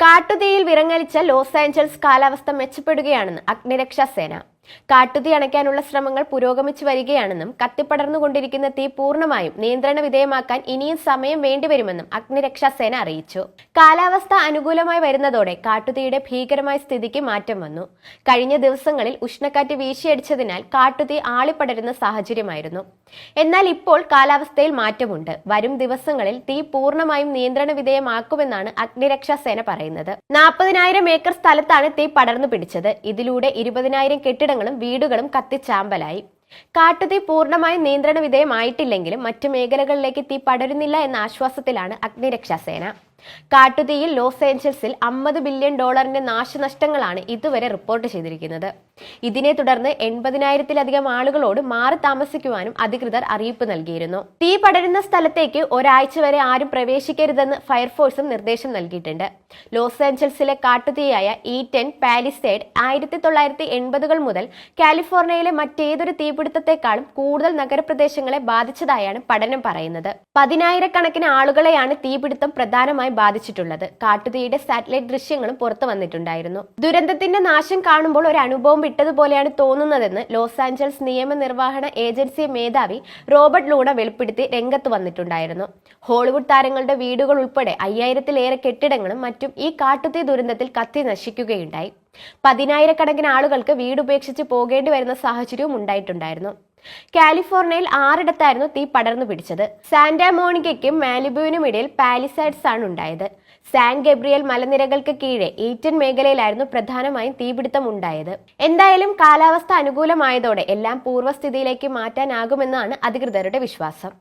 കാട്ടുതീയിൽ വിറങ്ങലിച്ച Los Angeles കാലാവസ്ഥ മെച്ചപ്പെടുകയാണെന്ന് അഗ്നിരക്ഷാ സേന. കാട്ടുതീ അണയ്ക്കാനുള്ള ശ്രമങ്ങൾ പുരോഗമിച്ചു വരികയാണെന്നും കത്തിപ്പടർന്നുകൊണ്ടിരിക്കുന്ന തീ പൂർണമായും നിയന്ത്രണ വിധേയമാക്കാൻ ഇനിയും സമയം വേണ്ടിവരുമെന്നും അഗ്നിരക്ഷാ സേന അറിയിച്ചു. കാലാവസ്ഥ അനുകൂലമായി വരുന്നതോടെ കാട്ടുതീയുടെ ഭീകരമായ സ്ഥിതിക്ക് മാറ്റം വന്നു. കഴിഞ്ഞ ദിവസങ്ങളിൽ ഉഷ്ണക്കാറ്റ് വീശിയടിച്ചതിനാൽ കാട്ടുതീ ആളിപ്പടരുന്ന സാഹചര്യമായിരുന്നു. എന്നാൽ ഇപ്പോൾ കാലാവസ്ഥയിൽ മാറ്റമുണ്ട്. വരും ദിവസങ്ങളിൽ തീ പൂർണമായും നിയന്ത്രണ വിധേയമാക്കുമെന്നാണ് അഗ്നിരക്ഷാ സേന പറയുന്നത്. നാൽപ്പതിനായിരം ഏക്കർ സ്ഥലത്താണ് തീ പടർന്നു പിടിച്ചത് ഇതിലൂടെ ഇരുപതിനായിരം കെട്ടിടങ്ങളും വീടുകളും കത്തിച്ചാമ്പലായി. കാട്ടുതീ പൂർണമായും നിയന്ത്രണ വിധേയമായിട്ടില്ലെങ്കിലും മറ്റു മേഖലകളിലേക്ക് തീ പടരുന്നില്ല എന്ന ആശ്വാസത്തിലാണ് അഗ്നിരക്ഷാ സേന കാട്ടുതീയിൽ ലോസ് ഏഞ്ചൽസിൽ അമ്പത് ബില്യൺ ഡോളറിന്റെ നാശനഷ്ടങ്ങളാണ് ഇതുവരെ റിപ്പോർട്ട് ചെയ്തിരിക്കുന്നത്. ഇതിനെ തുടർന്ന് എൺപതിനായിരത്തിലധികം ആളുകളോട് മാറി താമസിക്കുവാനും അധികൃതർ അറിയിപ്പ് നൽകിയിരുന്നു. തീ പടരുന്ന സ്ഥലത്തേക്ക് ഒരാഴ്ച വരെ ആരും പ്രവേശിക്കരുതെന്ന് ഫയർഫോഴ്സും നിർദ്ദേശം നൽകിയിട്ടുണ്ട്. ലോസ് ഏഞ്ചൽസിലെ കാട്ടുതീയായ ഇ ടെൻ പാലിസേഡ് ആയിരത്തി തൊള്ളായിരത്തി എൺപതുകൾ മുതൽ കാലിഫോർണിയയിലെ മറ്റേതൊരു തീപിടുത്തത്തെക്കാളും കൂടുതൽ നഗരപ്രദേശങ്ങളെ ബാധിച്ചതായാണ് പഠനം പറയുന്നത്. പതിനായിരക്കണക്കിന് ആളുകളെയാണ് തീപിടുത്തം പ്രധാനമായും ബാധിച്ചിട്ടുള്ളത്. കാട്ടുതീയുടെ സാറ്റലൈറ്റ് ദൃശ്യങ്ങളും പുറത്തു വന്നിട്ടുണ്ടായിരുന്നു. ദുരന്തത്തിന്റെ നാശം കാണുമ്പോൾ ഒരു അനുഭവം വിട്ടതുപോലെയാണ് തോന്നുന്നതെന്ന് ലോസ് ആഞ്ചൽസ് നിയമനിർവഹണ ഏജൻസി മേധാവി റോബർട്ട് ലൂണ വെളിപ്പെടുത്തി രംഗത്ത് വന്നിട്ടുണ്ടായിരുന്നു. ഹോളിവുഡ് താരങ്ങളുടെ വീടുകൾ ഉൾപ്പെടെ അയ്യായിരത്തിലേറെ കെട്ടിടങ്ങളും മറ്റും ഈ കാട്ടുതീ ദുരന്തത്തിൽ കത്തി നശിക്കുകയുണ്ടായി. പതിനായിരക്കണക്കിന് ആളുകൾക്ക് വീടുപേക്ഷിച്ച് പോകേണ്ടി വരുന്ന സാഹചര്യവും ഉണ്ടായിട്ടുണ്ടായിരുന്നു. കാലിഫോർണിയയിൽ ആറിടത്തായിരുന്നു തീ പടർന്നു പിടിച്ചത്. സാന്റാമോണിക്കയ്ക്കും മാലിബുവിനും ഇടയിൽ പാലിസൈഡ്സ് ആണ് ഉണ്ടായത്. സാൻ ഗബ്രിയൽ മലനിരകൾക്ക് കീഴെ ഈറ്റൻ മേഖലയിലായിരുന്നു പ്രധാനമായും തീപിടുത്തം ഉണ്ടായത്. എന്തായാലും കാലാവസ്ഥ അനുകൂലമായതോടെ എല്ലാം പൂർവസ്ഥിതിയിലേക്ക് മാറ്റാനാകുമെന്നാണ് അധികൃതരുടെ വിശ്വാസം.